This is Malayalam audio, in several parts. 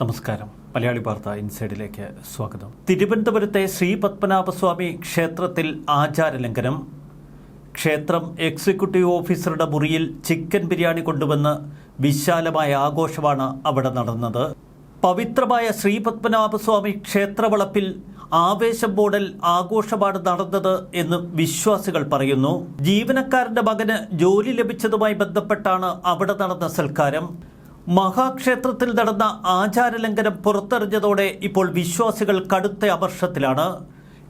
നമസ്കാരം. മലയാളി വാർത്ത ഇൻസൈഡിലേക്ക് സ്വാഗതം. തിരുവനന്തപുരത്തെ ശ്രീ പത്മനാഭസ്വാമി ക്ഷേത്രത്തിൽ ആചാരലംഘനം. ക്ഷേത്രം എക്സിക്യൂട്ടീവ് ഓഫീസറുടെ മുറിയിൽ ചിക്കൻ ബിരിയാണി കൊണ്ടുവന്ന് വിശാലമായ ആഘോഷമാണ് അവിടെ നടന്നത്. പവിത്രമായ ശ്രീ പത്മനാഭസ്വാമി ക്ഷേത്രവളപ്പിൽ ആവേശം മോഡൽ ആഘോഷമാണ് നടന്നത് എന്ന് വിശ്വാസികൾ പറയുന്നു. ജീവനക്കാരന്റെ മകന് ജോലി ലഭിച്ചതുമായി ബന്ധപ്പെട്ടാണ് അവിടെ നടന്ന സൽക്കാരം. മഹാക്ഷേത്രത്തിൽ നടന്ന ആചാരലംഘനം പുറത്തെറിഞ്ഞതോടെ ഇപ്പോൾ വിശ്വാസികൾ കടുത്ത അമർഷത്തിലാണ്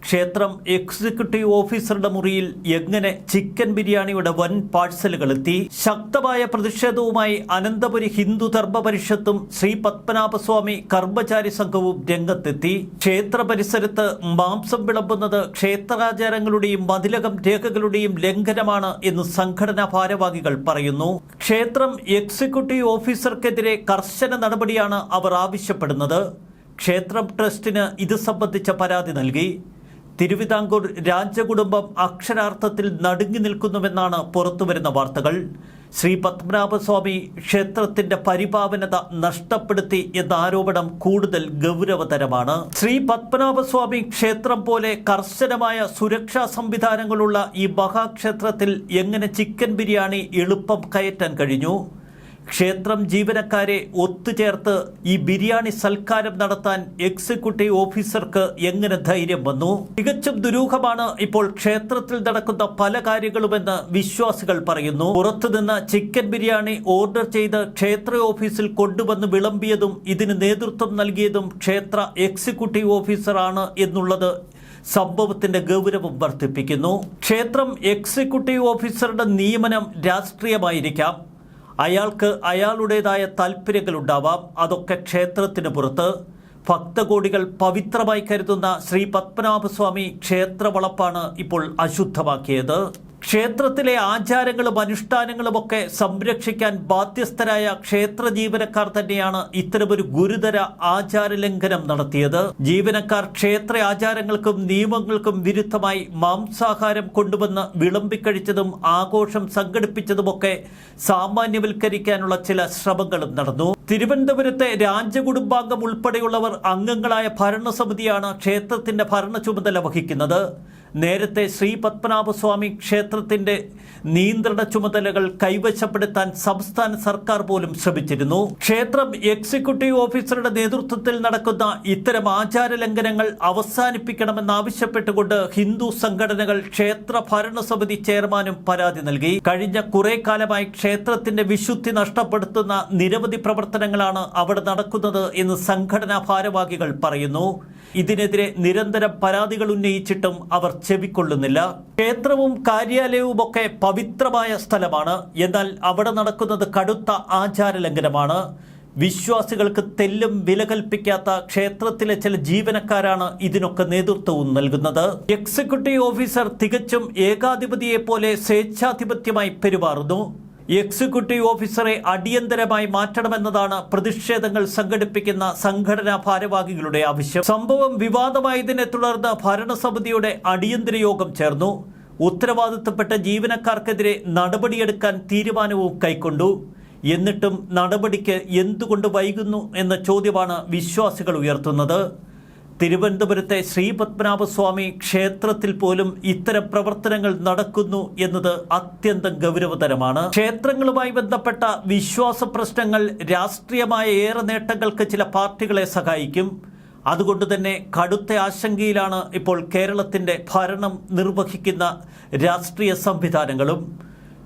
ക്ഷേത്രം എക്സിക്യൂട്ടീവ് ഓഫീസറുടെ മുറിയിൽ എങ്ങനെ ചിക്കൻ ബിരിയാണിയുടെ വൻ പാഴ്സലുകൾ എത്തി ശക്തമായ പ്രതിഷേധവുമായി അനന്തപുരി ഹിന്ദു ധർമ്മ പരിഷത്തും ശ്രീ പത്മനാഭസ്വാമി കർമ്മചാരി സംഘവും രംഗത്തെത്തി. ക്ഷേത്ര പരിസരത്ത് മാംസം വിളമ്പുന്നത് ക്ഷേത്രാചാരങ്ങളുടെയും മതിലകം രേഖകളുടെയും ലംഘനമാണ് എന്ന് സംഘടനാ ഭാരവാഹികൾ പറയുന്നു. ക്ഷേത്രം എക്സിക്യൂട്ടീവ് ഓഫീസർക്കെതിരെ കർശന നടപടിയാണ് അവർ ആവശ്യപ്പെടുന്നത്. ക്ഷേത്രം ട്രസ്റ്റിന് ഇത് സംബന്ധിച്ച പരാതി നൽകി. തിരുവിതാംകൂർ രാജകുടുംബം അക്ഷരാർത്ഥത്തിൽ നടുങ്ങി നിൽക്കുന്നുവെന്നാണ് പുറത്തുവരുന്ന വാർത്തകൾ. ശ്രീ പത്മനാഭസ്വാമി ക്ഷേത്രത്തിന്റെ പരിപാവനത നഷ്ടപ്പെടുത്തി എന്ന ആരോപണം കൂടുതൽ ഗൗരവതരമാണ്. ശ്രീ പത്മനാഭസ്വാമി ക്ഷേത്രം പോലെ കർശനമായ സുരക്ഷാ സംവിധാനങ്ങളുള്ള ഈ മഹാക്ഷേത്രത്തിൽ എങ്ങനെ ചിക്കൻ ബിരിയാണി എളുപ്പം കയറ്റാൻ കഴിഞ്ഞു? ക്ഷേത്രം ജീവനക്കാരെ ഒത്തുചേർത്ത് ഈ ബിരിയാണി സൽക്കാരം നടത്താൻ എക്സിക്യൂട്ടീവ് ഓഫീസർക്ക് എങ്ങനെ ധൈര്യം വന്നു? തികച്ചും ദുരൂഹമാണ് ഇപ്പോൾ ക്ഷേത്രത്തിൽ നടക്കുന്ന പല കാര്യങ്ങളുമെന്ന് വിശ്വാസികൾ പറയുന്നു. പുറത്തുനിന്ന് ചിക്കൻ ബിരിയാണി ഓർഡർ ചെയ്ത് ക്ഷേത്ര ഓഫീസിൽ കൊണ്ടുവന്ന് വിളമ്പിയതും ഇതിന് നേതൃത്വം നൽകിയതും ക്ഷേത്ര എക്സിക്യൂട്ടീവ് ഓഫീസറാണ് എന്നുള്ളത് സംഭവത്തിന്റെ ഗൗരവം വർദ്ധിപ്പിക്കുന്നു. ക്ഷേത്രം എക്സിക്യൂട്ടീവ് ഓഫീസറുടെ നിയമനം രാഷ്ട്രീയമായിരിക്കാം. അയാൾക്ക് അയാളുടേതായ താല്പര്യങ്ങളുണ്ടാവാം അതൊക്കെ ക്ഷേത്രത്തിന് പുറത്ത്. ഭക്തകോടികൾ പവിത്രമായി കരുതുന്ന ശ്രീ പത്മനാഭസ്വാമി ക്ഷേത്രവളപ്പാണ് ഇപ്പോൾ അശുദ്ധമാക്കിയത്. ക്ഷേത്രത്തിലെ ആചാരങ്ങളും അനുഷ്ഠാനങ്ങളും ഒക്കെ സംരക്ഷിക്കാൻ ബാധ്യസ്ഥരായ ക്ഷേത്ര ജീവനക്കാർ തന്നെയാണ് ഇത്തരമൊരു ഗുരുതര ആചാരലംഘനം നടത്തിയത്. ജീവനക്കാർ ക്ഷേത്ര ആചാരങ്ങൾക്കും നിയമങ്ങൾക്കും വിരുദ്ധമായി മാംസാഹാരം കൊണ്ടുവന്ന് വിളമ്പിക്കഴിച്ചതും ആഘോഷം സംഘടിപ്പിച്ചതുമൊക്കെ സാമാന്യവൽക്കരിക്കാനുള്ള ചില ശ്രമങ്ങളും നടന്നു. തിരുവനന്തപുരത്തെ രാജകുടുംബാംഗം ഉൾപ്പെടെയുള്ളവർ അംഗങ്ങളായ ഭരണസമിതിയാണ് ക്ഷേത്രത്തിന്റെ ഭരണ ചുമതല വഹിക്കുന്നത്. നേരത്തെ ശ്രീ പത്മനാഭസ്വാമി ക്ഷേത്രത്തിന്റെ നിയന്ത്രണ ചുമതലകൾ കൈവശപ്പെടുത്താൻ സംസ്ഥാന സർക്കാർ പോലും ശ്രമിച്ചിരുന്നു. ക്ഷേത്രം എക്സിക്യൂട്ടീവ് ഓഫീസറുടെ നേതൃത്വത്തിൽ നടക്കുന്ന ഇത്തരം ആചാര ലംഘനങ്ങൾ അവസാനിപ്പിക്കണമെന്നാവശ്യപ്പെട്ടുകൊണ്ട് ഹിന്ദു സംഘടനകൾ ക്ഷേത്ര ഭരണസമിതി ചെയർമാനും പരാതി നൽകി. കഴിഞ്ഞ കുറെ കാലമായി ക്ഷേത്രത്തിന്റെ വിശുദ്ധി നഷ്ടപ്പെടുത്തുന്ന നിരവധി പ്രവർത്തനങ്ങളാണ് അവിടെ നടക്കുന്നത് എന്ന് സംഘടനാ ഭാരവാഹികൾ പറയുന്നു. ഇതിനെതിരെ നിരന്തരം പരാതികൾ ഉന്നയിച്ചിട്ടും അവർ ചെവിക്കൊള്ളുന്നില്ല ക്ഷേത്രവും കാര്യാലയവും ഒക്കെ പവിത്രമായ സ്ഥലമാണ്. എന്നാൽ അവിടെ നടക്കുന്നത് കടുത്ത ആചാര ലംഘനമാണ് വിശ്വാസികൾക്ക് തെല്ലും വിലകൽപ്പിക്കാത്ത ക്ഷേത്രത്തിലെ ചില ജീവനക്കാരാണ് ഇതിനൊക്കെ നേതൃത്വവും നൽകുന്നത്. എക്സിക്യൂട്ടീവ് ഓഫീസർ തികച്ചും ഏകാധിപതിയെ പോലെ സ്വേച്ഛാധിപത്യമായി പെരുമാറുന്നു. എക്സിക്യൂട്ടീവ് ഓഫീസറെ അടിയന്തരമായി മാറ്റണമെന്നതാണ് പ്രതിഷേധങ്ങൾ സംഘടിപ്പിക്കുന്ന സംഘടനാ ഭാരവാഹികളുടെ ആവശ്യം. സംഭവം വിവാദമായതിനെ തുടർന്ന് ഭരണസമിതിയുടെ അടിയന്തര യോഗം ചേർന്നു. ഉത്തരവാദിത്തപ്പെട്ട ജീവനക്കാർക്കെതിരെ നടപടിയെടുക്കാൻ തീരുമാനവും കൈക്കൊണ്ടു. എന്നിട്ടും നടപടിക്ക് എന്തുകൊണ്ട് വൈകുന്നു എന്ന ചോദ്യമാണ് വിശ്വാസികൾ ഉയർത്തുന്നത്. തിരുവനന്തപുരത്തെ ശ്രീപത്മനാഭസ്വാമി ക്ഷേത്രത്തിൽ പോലും ഇത്തരം പ്രവർത്തനങ്ങൾ നടക്കുന്നു എന്നത് അത്യന്തം ഗൗരവതരമാണ്. ക്ഷേത്രങ്ങളുമായി ബന്ധപ്പെട്ട വിശ്വാസ പ്രശ്നങ്ങൾ രാഷ്ട്രീയമായ ഏറെ നേട്ടങ്ങൾക്ക് ചില പാർട്ടികളെ സഹായിക്കും. അതുകൊണ്ട് തന്നെ കടുത്ത ആശങ്കയിലാണ് ഇപ്പോൾ കേരളത്തിന്റെ ഭരണം നിർവഹിക്കുന്ന രാഷ്ട്രീയ സംവിധാനങ്ങളും.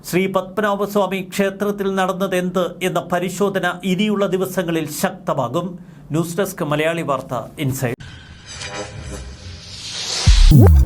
ശ്രീ പത്മനാഭസ്വാമി ക്ഷേത്രത്തിൽ നടന്നത് എന്ത് എന്ന പരിശോധന ഇനിയുള്ള ദിവസങ്ങളിൽ ശക്തമാകും. ന്യൂസ് ഡെസ്ക് മലയാളി വാർത്ത Woo!